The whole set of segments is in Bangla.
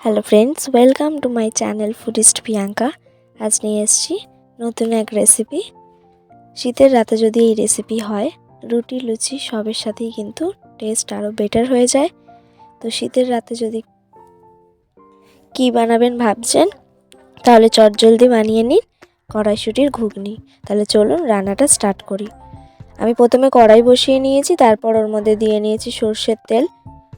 Hello friends welcome to my channel foodist Priyanka আজ নিয়ে এসেছি নতুন এক রেসিপি শীতের রাতে যদি এই রেসিপি হয়, রুটি, লুচি সবের সাথেই কিন্তু টেস্ট আরও বেটার হয়ে যায়। তো শীতের রাতে যদি কি বানাবেন ভাবছেন, তাহলে চটজলদি বানিয়ে নিন কড়াইশুটির ঘুগনি। তাহলে চলুন রান্নাটা স্টার্ট করি। আমি প্রথমে কড়াই বসিয়ে নিয়েছি, তারপর ওর মধ্যে দিয়ে নিয়েছি সর্ষের তেল।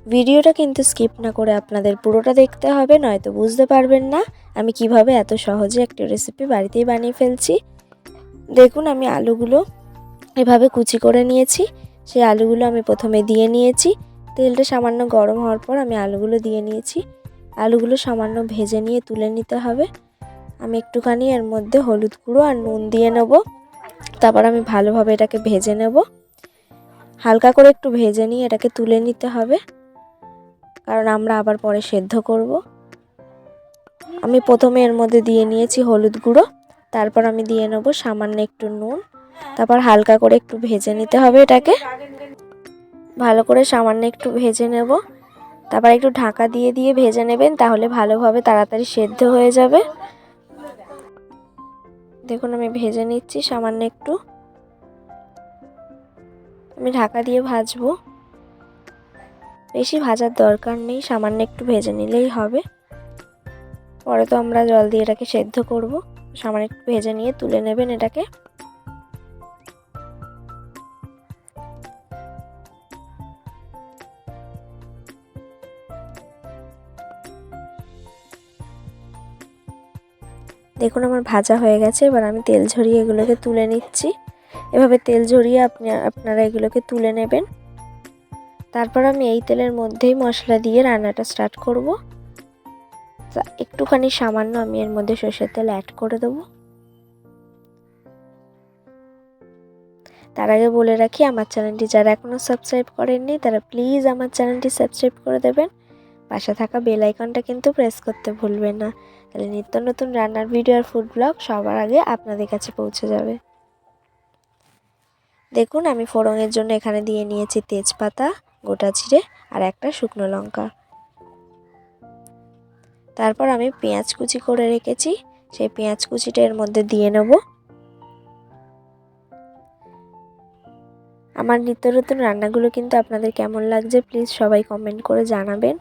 ভিডিওটা কিন্তু স্কিপ না করে আপনাদের পুরোটা দেখতে হবে, নয়তো বুঝতে পারবেন না আমি কীভাবে এত সহজে একটা রেসিপি বাড়িতেই বানিয়ে ফেলছি। দেখুন আমি আলুগুলো এভাবে কুচি করে নিয়েছি, সেই আলুগুলো আমি প্রথমে দিয়ে নিয়েছি, তেলটা সামান্য গরম হওয়ার পর আমি আলুগুলো দিয়ে নিয়েছি, আলুগুলো সামান্য ভেজে নিয়ে তুলে নিতে হবে। আমি একটুখানি এর মধ্যে হলুদ গুঁড়ো আর নুন দিয়ে নেব, তারপর আমি ভালোভাবে এটাকে ভেজে নেব, হালকা করে একটু ভেজে নিয়ে এটাকে তুলে নিতে হবে। কারণ আমরা আবার পরে সেদ্ধ করব। আমি প্রথমে এর মধ্যে দিয়ে নিয়েছি হলুদ গুঁড়ো, তারপর আমি দিয়ে নেব সামান্য একটু নুন, তারপর হালকা করে একটু ভেজে নিতে হবে এটাকে। ভালো করে সামান্য একটু ভেজে নেব, তারপর একটু ঢাকা দিয়ে দিয়ে ভেজে নেবেন, তাহলে ভালোভাবে তাড়াতাড়ি সেদ্ধ হয়ে যাবে। দেখুন, আমি ভেজে নিচ্ছি সামান্য একটু। আমি ঢাকা দিয়ে ভাজবো। বেশি ভাজার দরকার নেই, সামান্য একটু ভেজে নিলেই হবে। পরে তো আমরা জল দিয়ে এটাকে সেদ্ধ করব। সামান্য একটু ভেজে নিয়ে তুলে নেবেন এটাকে। দেখুন আমার ভাজা হয়ে গেছে, এবার আমি তেল ঝরিয়ে এগুলোকে তুলে নিচ্ছি। এভাবে তেল ঝরিয়ে আপনি, আপনারা এগুলোকে তুলে নেবেন। তারপর আমি এই তেলের মধ্যেই মশলা দিয়ে রান্নাটা স্টার্ট করব। একটুখানি সামান্য আমি এর মধ্যে সর্ষের তেল অ্যাড করে দেবো। তার আগে বলে রাখি, আমার চ্যানেলটি যারা এখনও সাবস্ক্রাইব করেননি, তারা প্লিজ আমার চ্যানেলটি সাবস্ক্রাইব করে দেবেন। পাশে থাকা বেল আইকনটা কিন্তু প্রেস করতে ভুলবেন না। তাহলে নিত্য নতুন রান্নার ভিডিও আর ফুড ব্লগ সবার আগে আপনাদের কাছে পৌঁছে যাবে। দেখুন, আমি ফোড়নের জন্য এখানে দিয়ে নিয়েছি তেজপাতা। গোটা জিরে আর একটা শুকনো লঙ্কা। তারপর আমি পেঁয়াজ কুচি করে রেখেছি। সেই পেঁয়াজ কুচিটা এর মধ্যে দিয়ে নেব। আমার নিত্য নতুন রান্নাগুলো কিন্তু আপনাদের কেমন লাগছে প্লিজ সবাই কমেন্ট করে জানাবেন।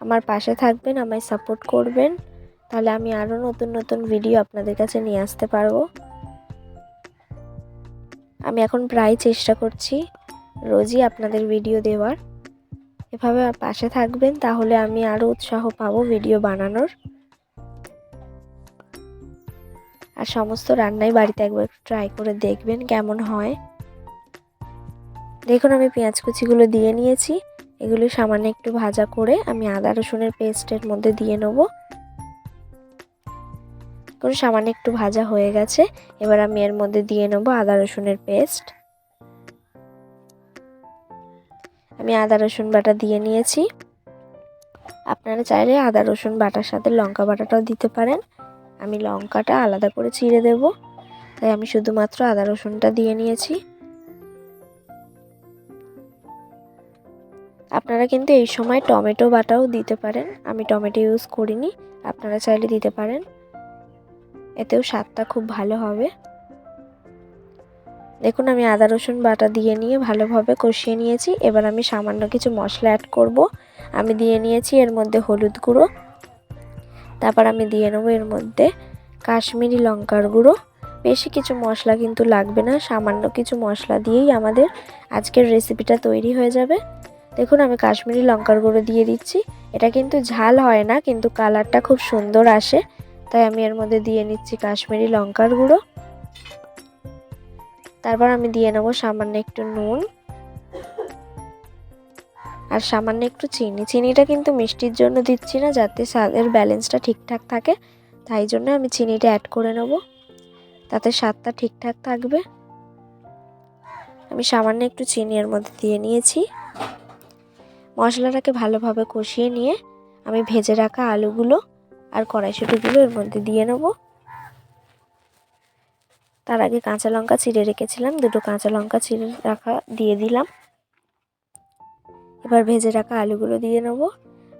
আমার পাশে থাকবেন, আমায় সাপোর্ট করবেন। তাহলে আমি আরও নতুন নতুন ভিডিও আপনাদের কাছে নিয়ে আসতে পারব। আমি এখন প্রায় চেষ্টা করছি। রোজই আপনাদের ভিডিও দেওয়ার। এভাবে পাশে থাকবেন, তাহলে আমি আরও উৎসাহ পাবো ভিডিও বানানোর। আর সমস্ত রান্নাই বাড়িতে একবার ট্রাই করে দেখবেন কেমন হয়। দেখুন, আমি পেঁয়াজ কুচিগুলো দিয়ে নিয়েছি। এগুলো সামান্য একটু ভাজা করে আমি আদা রসুনের পেস্টের মধ্যে দিয়ে নেব। সামান্য একটু ভাজা হয়ে গেছে। এবার আমি এর মধ্যে দিয়ে নেব আদা রসুনের পেস্ট আমি আদা, রসুন বাটা দিয়ে নিয়েছি। আপনারা চাইলে আদা, রসুন বাটার সাথে লঙ্কা বাটাটাও দিতে পারেন। আমি লঙ্কাটা আলাদা করে চিড়ে দেব। তাই আমি শুধুমাত্র আদা, রসুনটা দিয়ে নিয়েছি। আপনারা কিন্তু এই সময় টমেটো বাটাও দিতে পারেন। আমি টমেটো ইউজ করিনি। আপনারা চাইলে দিতে পারেন। এতেও স্বাদটা খুব ভালো হবে। দেখুন, আমি আদা, রসুন বাটা দিয়ে নিয়ে ভালোভাবে কষিয়ে নিয়েছি। এবার আমি সামান্য কিছু মশলা অ্যাড করব। আমি দিয়ে নিয়েছি এর মধ্যে হলুদ গুঁড়ো। তারপর আমি দিয়ে নেব এর মধ্যে কাশ্মীরি লঙ্কার গুঁড়ো। বেশি কিছু মশলা কিন্তু লাগবে না, সামান্য কিছু মশলা দিয়েই আমাদের আজকের রেসিপিটা তৈরি হয়ে যাবে। দেখুন, আমি কাশ্মীরি লঙ্কার গুঁড়ো দিয়ে দিচ্ছি। এটা কিন্তু ঝাল হয় না, কিন্তু কালারটা খুব সুন্দর আসে। তাই আমি এর মধ্যে দিয়ে নিচ্ছি কাশ্মীরি লঙ্কার গুঁড়ো। তারপর আমি দিয়ে নেব সামান্য একটু নুন আর সামান্য একটু চিনি। চিনিটা কিন্তু মিষ্টির জন্য দিচ্ছি না, যাতে স্বাদের ব্যালেন্সটা ঠিকঠাক থাকে, তাই জন্য আমি চিনিটা অ্যাড করে নেব। তাতে স্বাদটা ঠিকঠাক থাকবে। আমি সামান্য একটু চিনি এর মধ্যে দিয়ে নিয়েছি। মশলাটাকে ভালোভাবে কষিয়ে নিয়ে আমি ভেজে রাখা আলুগুলো আর কড়াইশুটিগুলো এর মধ্যে দিয়ে নেব। তার আগে কাঁচা লঙ্কা চিড়ে রেখেছিলাম, দুটো কাঁচা লঙ্কা চিড়ে রাখা, দিয়ে দিলাম। এবার ভেজে রাখা আলুগুলো দিয়ে নেব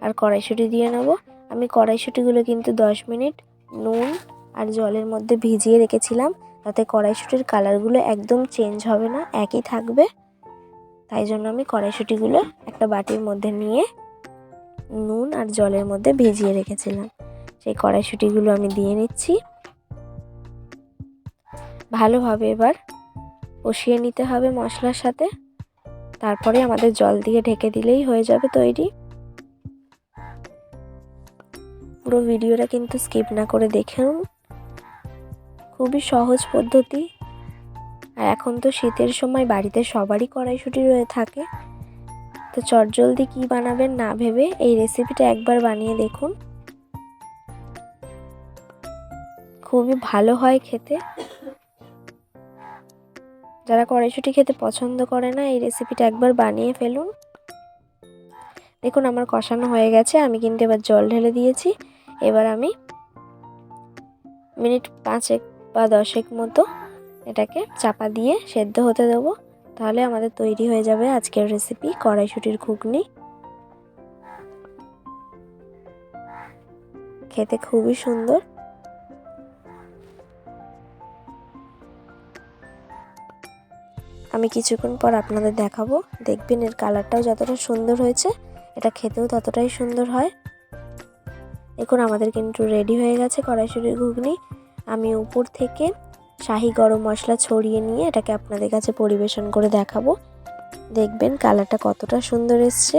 আর কড়াইশুটি দিয়ে নেব। আমি কড়াইশুঁটিগুলো কিন্তু দশ মিনিট নুন আর জলের মধ্যে ভিজিয়ে রেখেছিলাম, তাতে কড়াইশুঁটির কালারগুলো একদম চেঞ্জ হবে না, একই থাকবে। তাই জন্য আমি কড়াইশুঁটিগুলো একটা বাটির মধ্যে নিয়ে নুন আর জলের মধ্যে ভিজিয়ে রেখেছিলাম। সেই কড়াইশুঁটিগুলো আমি দিয়ে নিচ্ছি। ভালোভাবে এবার। কষিয়ে নিতে হবে মশলার সাথে। তারপরে আমাদের জল দিয়ে ঢেকে দিলেই হয়ে যাবে তৈরি। পুরো ভিডিওটা কিন্তু স্কিপ না করে দেখুন খুবই সহজ পদ্ধতি। আর এখন তো শীতের সময় বাড়িতে সবারই কড়াইশুঁটি রয়ে থাকে। তো চটজলদি কি বানাবেন না ভেবে এই রেসিপিটা একবার বানিয়ে দেখুন। খুবই ভালো হয় খেতে। যারা কড়াইশুঁটি খেতে পছন্দ করে না, এই রেসিপিটা একবার বানিয়ে ফেলুন। দেখুন, আমার কষানো হয়ে গেছে, আমি কিন্তু এবার জল ঢেলে দিয়েছি। এবার আমি মিনিট পাঁচেক বা দশেক মতো এটাকে চাপা দিয়ে সেদ্ধ হতে দেবো। তাহলে আমাদের তৈরি হয়ে যাবে আজকের রেসিপি কড়াইশুটির ঘুগনি। খেতে খুবই সুন্দর। আমি কিছুক্ষণ পর আপনাদের দেখাবো। দেখবেন এর কালারটাও যতটা সুন্দর হয়েছে, এটা খেতেও ততটাই সুন্দর হয়। এখন আমাদের কিন্তু রেডি হয়ে গেছে কড়াইশুটির ঘুগনি। আমি উপর থেকে শাহি গরম মশলা ছড়িয়ে নিয়ে এটাকে আপনাদের কাছে পরিবেশন করে দেখাবো। দেখবেন কালারটা কতটা সুন্দর এসছে।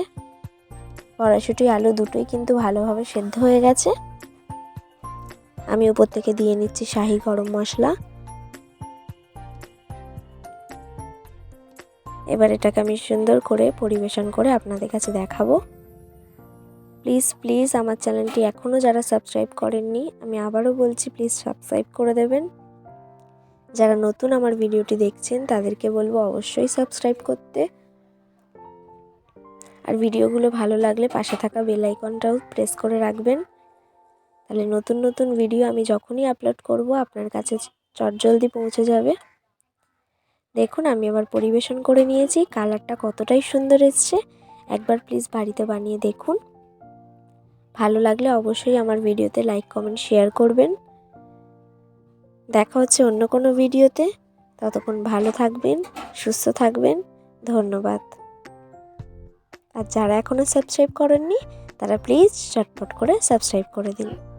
কড়াইশুটি আলু দুটোই কিন্তু ভালোভাবে সেদ্ধ হয়ে গেছে। আমি উপর থেকে দিয়ে নিচ্ছি শাহি গরম মশলা। এবার এটাকে আমি সুন্দর করে পরিবেশন করে আপনাদের কাছে দেখাবো। প্লিজ প্লিজ আমার চ্যানেলটি এখনও যারা সাবস্ক্রাইব করেননি, আমি আবারও বলছি প্লিজ সাবস্ক্রাইব করে দেবেন। যারা নতুন আমার ভিডিওটি দেখছেন, তাদেরকে বলব অবশ্যই সাবস্ক্রাইব করতে। আর ভিডিওগুলো ভালো লাগলে পাশে থাকা বেল আইকনটাও প্রেস করে রাখবেন। তাহলে নতুন নতুন ভিডিও আমি যখনই আপলোড করব, আপনার কাছে চটজলদি পৌঁছে যাবে। দেখুন, আমি আবার পরিবেশন করে নিয়েছি। কালারটা কতটাই সুন্দর এসছে। একবার প্লিজ বাড়িতে বানিয়ে দেখুন। ভালো লাগলে অবশ্যই আমার ভিডিওতে লাইক কমেন্ট শেয়ার করবেন। দেখা হচ্ছে অন্য কোনো ভিডিওতে। ততক্ষণ ভালো থাকবেন, সুস্থ থাকবেন। ধন্যবাদ। আর যারা এখনও সাবস্ক্রাইব করেননি, তারা প্লিজ চটপট করে সাবস্ক্রাইব করে দিন।